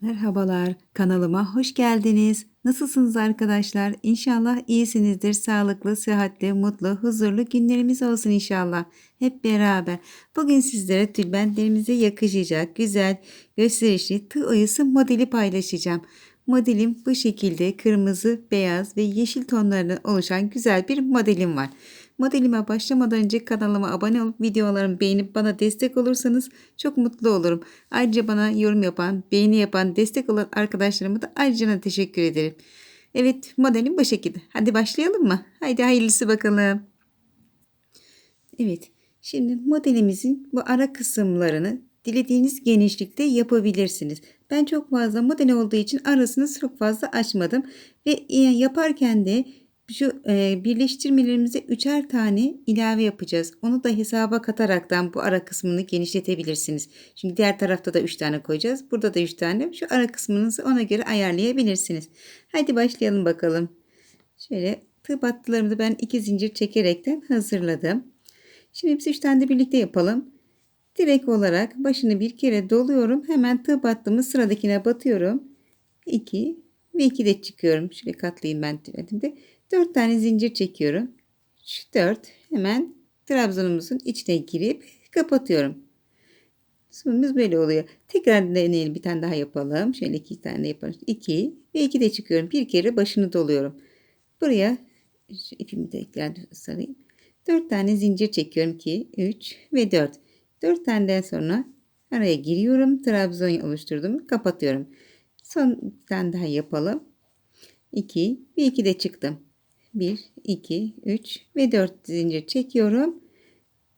Merhabalar, kanalıma hoş geldiniz. Nasılsınız arkadaşlar? İnşallah iyisinizdir. Sağlıklı, sıhhatli, mutlu, huzurlu günlerimiz olsun inşallah. Hep beraber. Bugün sizlere tülbentlerimize yakışacak güzel, gösterişli tığ oyası modeli paylaşacağım. Modelim bu şekilde kırmızı, beyaz ve yeşil tonlarından oluşan güzel bir modelim var. Modelime başlamadan önce kanalıma abone olup videolarımı beğenip bana destek olursanız çok mutlu olurum. Ayrıca bana yorum yapan, beğeni yapan, destek olan arkadaşlarıma da ayrıca teşekkür ederim. Evet modelim bu şekilde. Hadi başlayalım mı? Haydi hayırlısı bakalım. Evet şimdi modelimizin bu ara kısımlarını dilediğiniz genişlikte yapabilirsiniz. Ben çok fazla model olduğu için arasını çok fazla açmadım ve yaparken de şu e, birleştirmelerimize üçer tane ilave yapacağız. Onu da hesaba kataraktan bu ara kısmını genişletebilirsiniz. Çünkü diğer tarafta da üç tane koyacağız. Burada da üç tane. Şu ara kısmınızı ona göre ayarlayabilirsiniz. Haydi başlayalım bakalım. Şöyle tığ battılarımı ben iki zincir çekerekten hazırladım. Şimdi biz üç tane de birlikte yapalım. Direkt olarak başını bir kere doluyorum. Hemen tığ battığımı sıradakine batıyorum. 2 ve 2 de çıkıyorum. Şöyle katlayayım ben tüvetimde. 4 tane zincir çekiyorum. Şu 4 hemen trabzanımızın içine girip kapatıyorum. Sonumuz böyle oluyor. Tekrar deneyelim. Bir tane daha yapalım. Şöyle iki tane yapalım. 2 ve 2 de çıkıyorum. Bir kere başını doluyorum. Buraya ipimi tekrar sarayım. 4 tane zincir çekiyorum. 2, 3 ve 4. 4 taneden sonra araya giriyorum. Trabzon oluşturdum. Kapatıyorum. Son bir tane daha yapalım. 2 ve 2 de çıktım. 1, 2, 3 ve 4 zincir çekiyorum.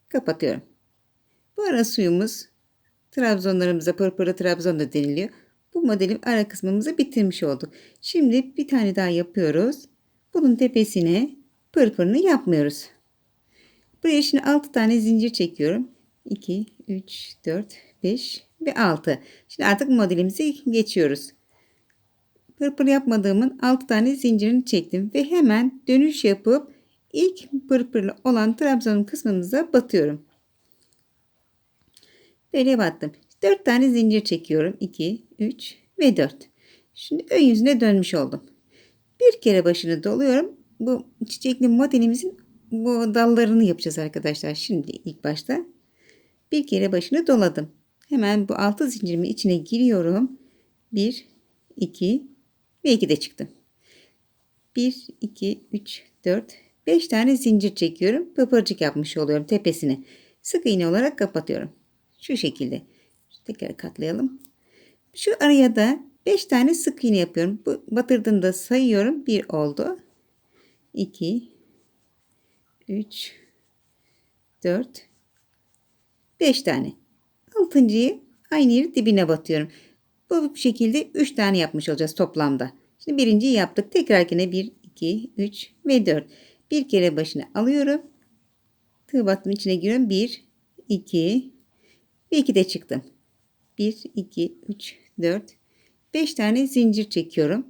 Kapatıyorum. Bu ara suyumuz Trabzonlarımıza pırpırı Trabzon da deniliyor. Bu modelin ara kısmımızı bitirmiş olduk. Şimdi bir tane daha yapıyoruz. Bunun tepesine pırpırını yapmıyoruz. Buraya şimdi 6 tane zincir çekiyorum. 2, 3, 4, 5 ve 6. Şimdi artık modelimize geçiyoruz. Pırpır yapmadığımın 6 tane zincirini çektim ve hemen dönüş yapıp ilk pırpırlı olan trabzanın kısmımıza batıyorum. Böyle battım. 4 tane zincir çekiyorum. 2, 3 ve 4. Şimdi ön yüzüne dönmüş oldum. Bir kere başını doluyorum. Bu çiçekli modelimizin bu dallarını yapacağız arkadaşlar. Şimdi ilk başta bir kere başını doladım. Hemen bu altı zincirimin içine giriyorum. 1, 2 ve 2 de çıktım. 1, 2, 3, 4, 5 tane zincir çekiyorum. Pıpırcık yapmış oluyorum tepesine. Sık iğne olarak kapatıyorum. Şu şekilde. Tekrar katlayalım. Şu araya da 5 tane sık iğne yapıyorum. Bu batırdığımda sayıyorum. 1 oldu. 2 3 4 5 tane. Altıncıyı aynı yeri dibine batıyorum. Bu şekilde 3 tane yapmış olacağız toplamda. Şimdi birinciyi yaptık. Tekrar yine 1, 2, 3 ve 4. Bir kere başına alıyorum. Tığ battım içine giriyorum. 1, 2 ve 2 de çıktım. 1, 2, 3, 4, 5 tane zincir çekiyorum.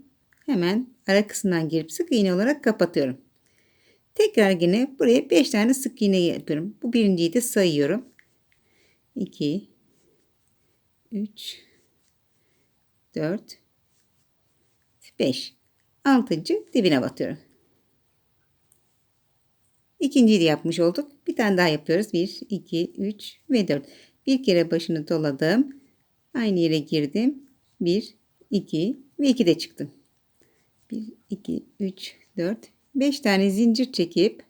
Hemen ara kısmından girip sık iğne olarak kapatıyorum. Tekrar yine buraya 5 tane sık iğne yapıyorum. Bu birinciyi de sayıyorum. 2 3 4 5 6. dibine batıyorum. İkinciyi de yapmış olduk. Bir tane daha yapıyoruz. 1 2 3 ve 4. Bir kere başını doladım. Aynı yere girdim. 1 2 ve 2 de çıktım. 1 2 3 4 5 tane zincir çekip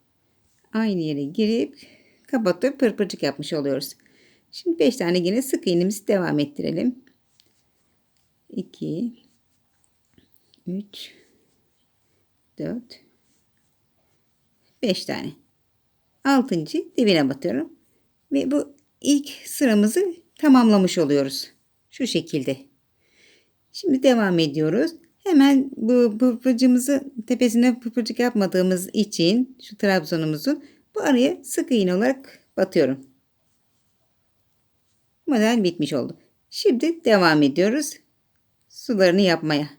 aynı yere girip kapatıp pırpırcık yapmış oluyoruz. Şimdi 5 tane yine sık iğnemizi devam ettirelim. 2 3 4 5 tane. 6. dibine batıyorum. Ve bu ilk sıramızı tamamlamış oluyoruz. Şu şekilde. Şimdi devam ediyoruz. Hemen bu pırpırcığımızı tepesine pırpırcık yapmadığımız için şu trabzonumuzu bu araya sık iğne olarak batıyorum model bitmiş oldu. Şimdi devam ediyoruz. Sularını yapmaya.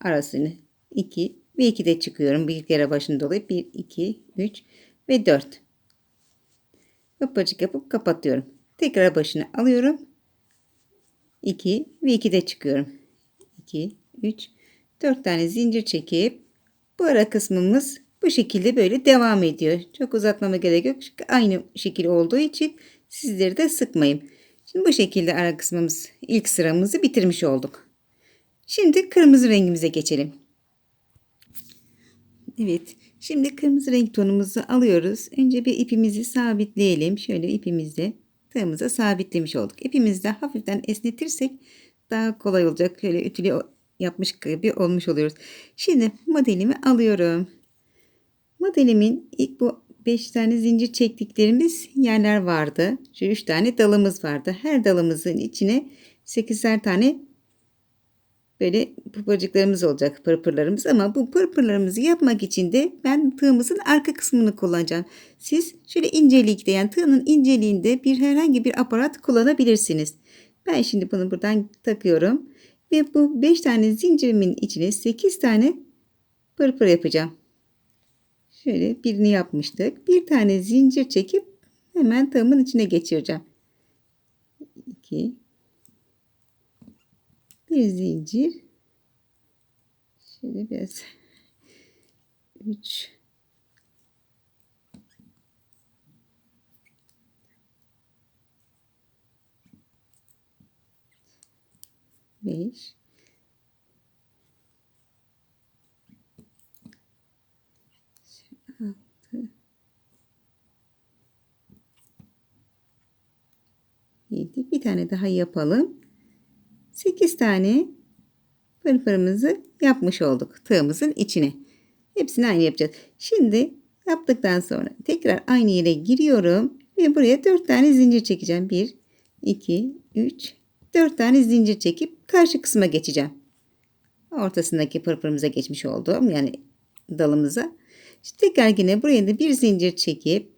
Arasını 2 ve 2 de çıkıyorum. Bir kere başını dolayıp 1, 2, 3 ve 4. Hıpacık yapıp kapatıyorum. Tekrar başını alıyorum. 2 ve 2 de çıkıyorum. 2, 3, 4 tane zincir çekip bu ara kısmımız bu şekilde böyle devam ediyor. Çok uzatmama gerek yok. Çünkü aynı şekil olduğu için sizleri de sıkmayın. Şimdi bu şekilde ara kısmımız ilk sıramızı bitirmiş olduk. Şimdi kırmızı rengimize geçelim. Evet. Şimdi kırmızı renk tonumuzu alıyoruz. Önce bir ipimizi sabitleyelim. Şöyle ipimizle tığımıza sabitlemiş olduk. İpimizi de hafiften esnetirsek daha kolay olacak. Şöyle ütülü yapmış gibi olmuş oluyoruz. Şimdi modelimi alıyorum. Modelimin ilk bu 5 tane zincir çektiklerimiz yerler vardı. Şu 3 tane dalımız vardı. Her dalımızın içine 8'er tane böyle pırpırcıklarımız olacak pırpırlarımız ama bu pırpırlarımızı yapmak için de ben tığımızın arka kısmını kullanacağım. Siz şöyle incelikte yani tığının inceliğinde bir herhangi bir aparat kullanabilirsiniz. Ben şimdi bunu buradan takıyorum ve bu 5 tane zincirimin içine 8 tane pırpır yapacağım. Şöyle birini yapmıştık. Bir tane zincir çekip hemen tığımın içine geçireceğim. 2 bir zincir. Şöyle biraz. 3 5 6 7 bir tane daha yapalım 8 tane pırpırımızı yapmış olduk tığımızın içine. Hepsini aynı yapacağız. Şimdi yaptıktan sonra tekrar aynı yere giriyorum ve buraya 4 tane zincir çekeceğim. 1, 2, 3, 4 tane zincir çekip karşı kısma geçeceğim. Ortasındaki pırpırımıza geçmiş oldum. Yani dalımıza. Şimdi tekrar yine buraya da bir zincir çekip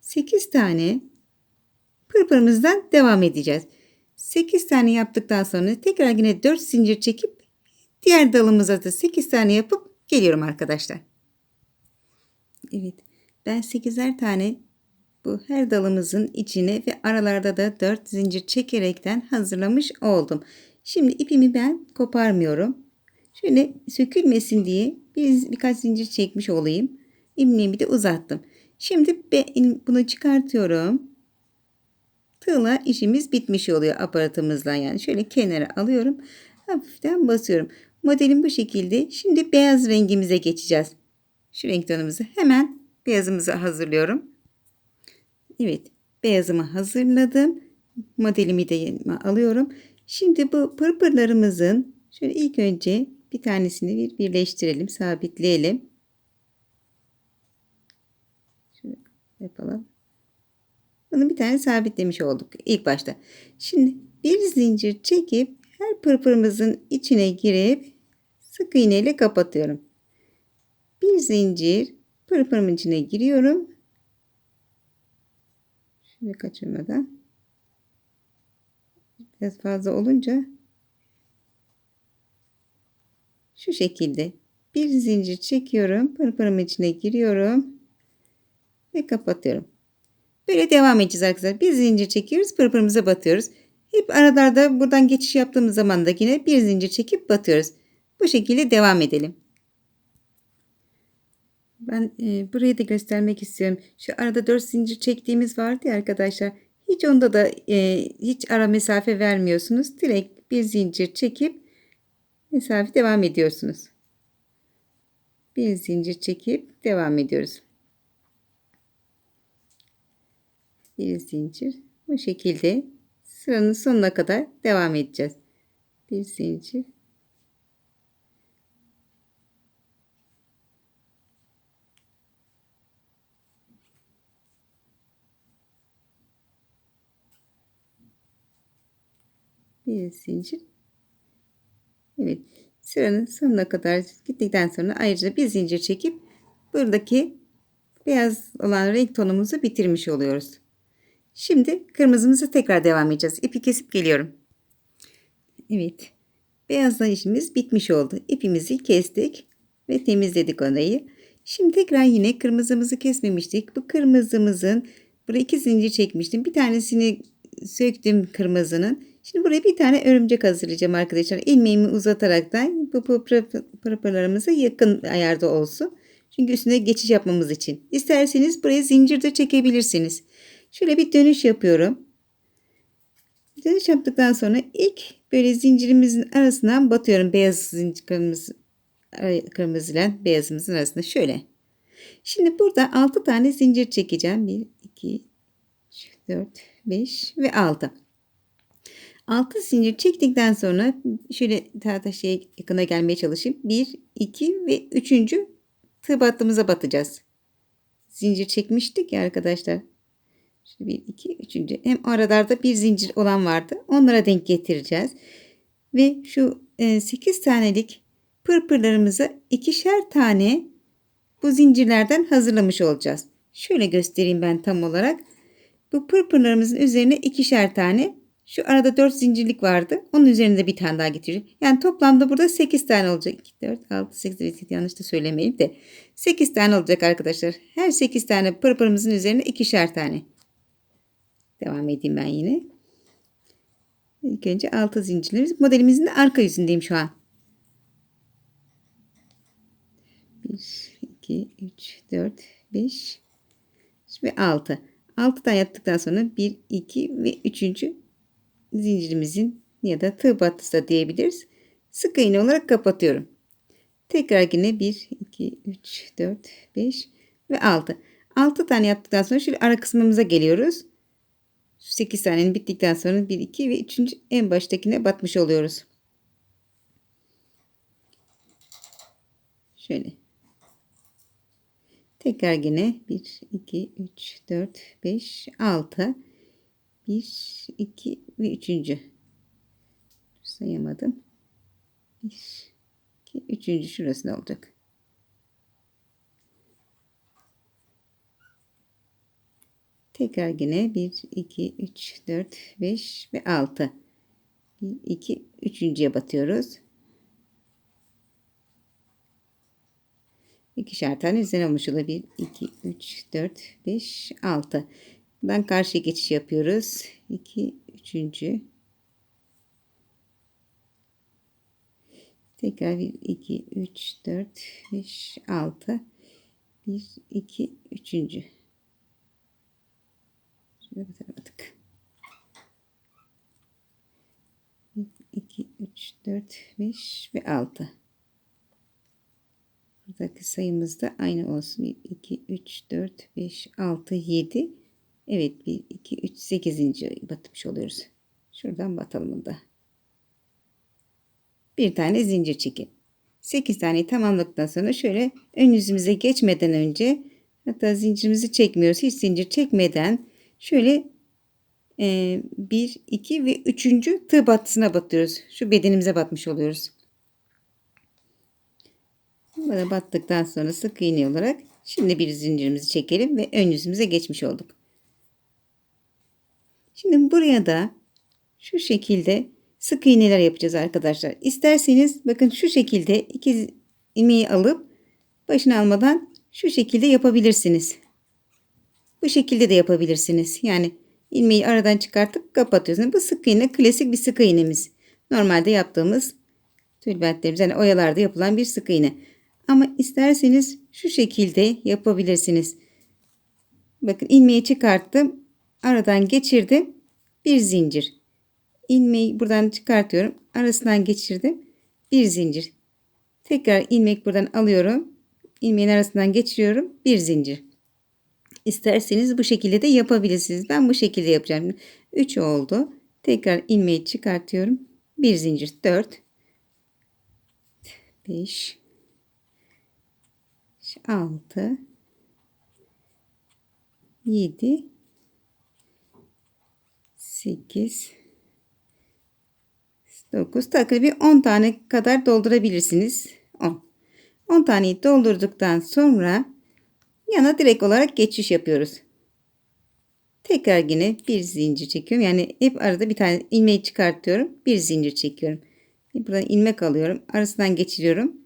8 tane pırpırımızdan devam edeceğiz. 8 tane yaptıktan sonra tekrar yine 4 zincir çekip diğer dalımıza da 8 tane yapıp geliyorum arkadaşlar. Evet. Ben 8'er tane bu her dalımızın içine ve aralarda da 4 zincir çekerekten hazırlamış oldum. Şimdi ipimi ben koparmıyorum. Şöyle sökülmesin diye bir, birkaç zincir çekmiş olayım. İmliğimi de uzattım. Şimdi ben bunu çıkartıyorum tığla işimiz bitmiş oluyor aparatımızla yani. Şöyle kenara alıyorum. Hafiften basıyorum. Modelim bu şekilde. Şimdi beyaz rengimize geçeceğiz. Şu renk tonumuzu hemen beyazımızı hazırlıyorum. Evet. Beyazımı hazırladım. Modelimi de yanıma alıyorum. Şimdi bu pırpırlarımızın şöyle ilk önce bir tanesini bir birleştirelim, sabitleyelim. Şöyle yapalım. Bunu bir tane sabitlemiş olduk ilk başta. Şimdi bir zincir çekip her pırpırımızın içine girip sık iğne ile kapatıyorum. Bir zincir pırpırımın içine giriyorum. Şöyle kaçırmadan. Biraz fazla olunca şu şekilde bir zincir çekiyorum. Pırpırımın içine giriyorum ve kapatıyorum. Böyle devam edeceğiz arkadaşlar. Bir zincir çekiyoruz. Pırpırımıza batıyoruz. Hep aralarda buradan geçiş yaptığımız zaman da yine bir zincir çekip batıyoruz. Bu şekilde devam edelim. Ben e, burayı da göstermek istiyorum. Şu arada 4 zincir çektiğimiz vardı ya arkadaşlar. Hiç onda da e, hiç ara mesafe vermiyorsunuz. Direkt bir zincir çekip mesafe devam ediyorsunuz. Bir zincir çekip devam ediyoruz. Bir zincir bu şekilde sıranın sonuna kadar devam edeceğiz. Bir zincir bir zincir Evet sıranın sonuna kadar gittikten sonra ayrıca bir zincir çekip buradaki beyaz olan renk tonumuzu bitirmiş oluyoruz. Şimdi kırmızımızı tekrar devam edeceğiz. İpi kesip geliyorum. Evet. Beyazla işimiz bitmiş oldu. İpimizi kestik ve temizledik orayı. Şimdi tekrar yine kırmızımızı kesmemiştik. Bu kırmızımızın buraya iki zincir çekmiştim. Bir tanesini söktüm kırmızının. Şimdi buraya bir tane örümcek hazırlayacağım arkadaşlar. İlmeğimi uzataraktan bu pırpır- pırpırlarımıza yakın ayarda olsun. Çünkü üstüne geçiş yapmamız için. İsterseniz buraya zincir de çekebilirsiniz. Şöyle bir dönüş yapıyorum. Dönüş yaptıktan sonra ilk böyle zincirimizin arasından batıyorum. Beyaz zincir kırmızı, ile beyazımızın arasında şöyle. Şimdi burada 6 tane zincir çekeceğim. 1, 2, 3, 4, 5 ve 6. 6 zincir çektikten sonra şöyle tahta şey yakına gelmeye çalışayım. 1, 2 ve 3. tığ battığımıza batacağız. Zincir çekmiştik ya arkadaşlar. Şöyle 1, 2, 3. Hem aralarda bir zincir olan vardı. Onlara denk getireceğiz. Ve şu 8 tanelik pırpırlarımıza ikişer tane bu zincirlerden hazırlamış olacağız. Şöyle göstereyim ben tam olarak. Bu pırpırlarımızın üzerine ikişer tane şu arada 4 zincirlik vardı. Onun üzerine de bir tane daha getireceğim. Yani toplamda burada 8 tane olacak. 2, 4, 6, 8, 7, yanlış da söylemeyeyim de. 8 tane olacak arkadaşlar. Her 8 tane pırpırımızın üzerine ikişer tane. Devam edeyim ben yine. İlk önce 6 zincirlerimiz. Modelimizin de arka yüzündeyim şu an. 1, 2, 3, 4, 5 ve 6. 6 tane yaptıktan sonra 1, 2 ve 3. zincirimizin ya da tığ battısı da diyebiliriz. Sık iğne olarak kapatıyorum. Tekrar yine 1, 2, 3, 4, 5 ve 6. 6 tane yaptıktan sonra şöyle ara kısmımıza geliyoruz. 8 tanenin bittikten sonra 1, 2 ve 3. en baştakine batmış oluyoruz. Şöyle. Tekrar yine 1, 2, 3, 4, 5, 6. 1, 2 ve 3. Sayamadım. 1, 2, 3. şurası ne olacak? Tekrar yine 1, 2, 3, 4, 5 ve 6. 1, 2, 3.ye batıyoruz. İkişer tane üzerine olmuş oluyor. 1, 2, 3, 4, 5, 6. Buradan karşıya geçiş yapıyoruz. 2, 3. Tekrar 1, 2, 3, 4, 5, 6. 1, 2, 3. Şöyle batıramadık. 1, 2, 3, 4, 5 ve 6. Buradaki sayımız da aynı olsun. 1, 2, 3, 4, 5, 6, 7. Evet 1, 2, 3, 8. batmış oluyoruz. Şuradan batalım da. Bir tane zincir çekin. 8 tane tamamladıktan sonra şöyle ön yüzümüze geçmeden önce hatta zincirimizi çekmiyoruz. Hiç zincir çekmeden şöyle e, 1, 2 ve 3. tığ battısına batıyoruz. Şu bedenimize batmış oluyoruz. Bana battıktan sonra sık iğne olarak şimdi bir zincirimizi çekelim ve ön yüzümüze geçmiş olduk. Şimdi buraya da şu şekilde sık iğneler yapacağız arkadaşlar. İsterseniz bakın şu şekilde iki ilmeği alıp başını almadan şu şekilde yapabilirsiniz. Bu şekilde de yapabilirsiniz. Yani ilmeği aradan çıkartıp kapatıyorsunuz. Bu sık iğne klasik bir sık iğnemiz. Normalde yaptığımız tülbentlerimiz yani oyalarda yapılan bir sık iğne. Ama isterseniz şu şekilde yapabilirsiniz. Bakın ilmeği çıkarttım. Aradan geçirdim. Bir zincir. İlmeği buradan çıkartıyorum. Arasından geçirdim. Bir zincir. Tekrar ilmek buradan alıyorum. İlmeğin arasından geçiriyorum. Bir zincir. İsterseniz bu şekilde de yapabilirsiniz. Ben bu şekilde yapacağım. 3 oldu. Tekrar ilmeği çıkartıyorum. Bir zincir. 4 5 6 7 8 9 takribi bir 10 tane kadar doldurabilirsiniz. 10. 10 taneyi doldurduktan sonra yana direkt olarak geçiş yapıyoruz. Tekrar yine bir zincir çekiyorum. Yani hep arada bir tane ilmeği çıkartıyorum. Bir zincir çekiyorum. Buradan ilmek alıyorum. Arasından geçiriyorum.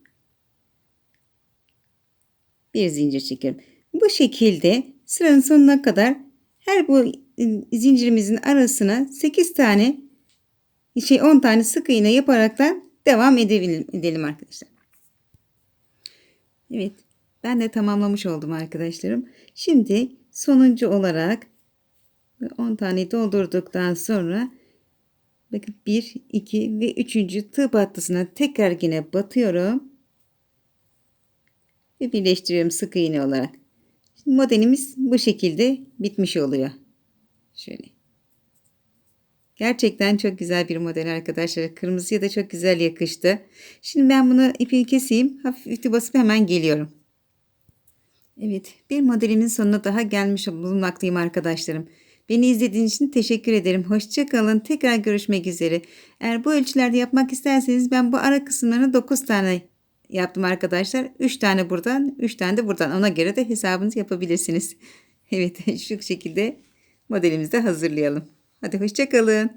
Bir zincir çekiyorum. Bu şekilde sıranın sonuna kadar her bu e, zincirimizin arasına 8 tane şey 10 tane sık iğne yaparaktan devam edelim, edelim arkadaşlar. Evet. Ben de tamamlamış oldum arkadaşlarım. Şimdi sonuncu olarak 10 tane doldurduktan sonra bakın 1, 2 ve 3. tığ battısına tekrar yine batıyorum. Ve birleştiriyorum sık iğne olarak. Şimdi modelimiz bu şekilde bitmiş oluyor. Şöyle. Gerçekten çok güzel bir model arkadaşlar. Kırmızıya da çok güzel yakıştı. Şimdi ben bunu ipi keseyim. Hafif ütü basıp hemen geliyorum. Evet, bir modelimin sonuna daha gelmiş bulunmaktayım arkadaşlarım. Beni izlediğiniz için teşekkür ederim. Hoşçakalın. Tekrar görüşmek üzere. Eğer bu ölçülerde yapmak isterseniz ben bu ara kısımlarını 9 tane yaptım arkadaşlar. 3 tane buradan, 3 tane de buradan. Ona göre de hesabınızı yapabilirsiniz. Evet, şu şekilde modelimizi de hazırlayalım. Hadi hoşçakalın.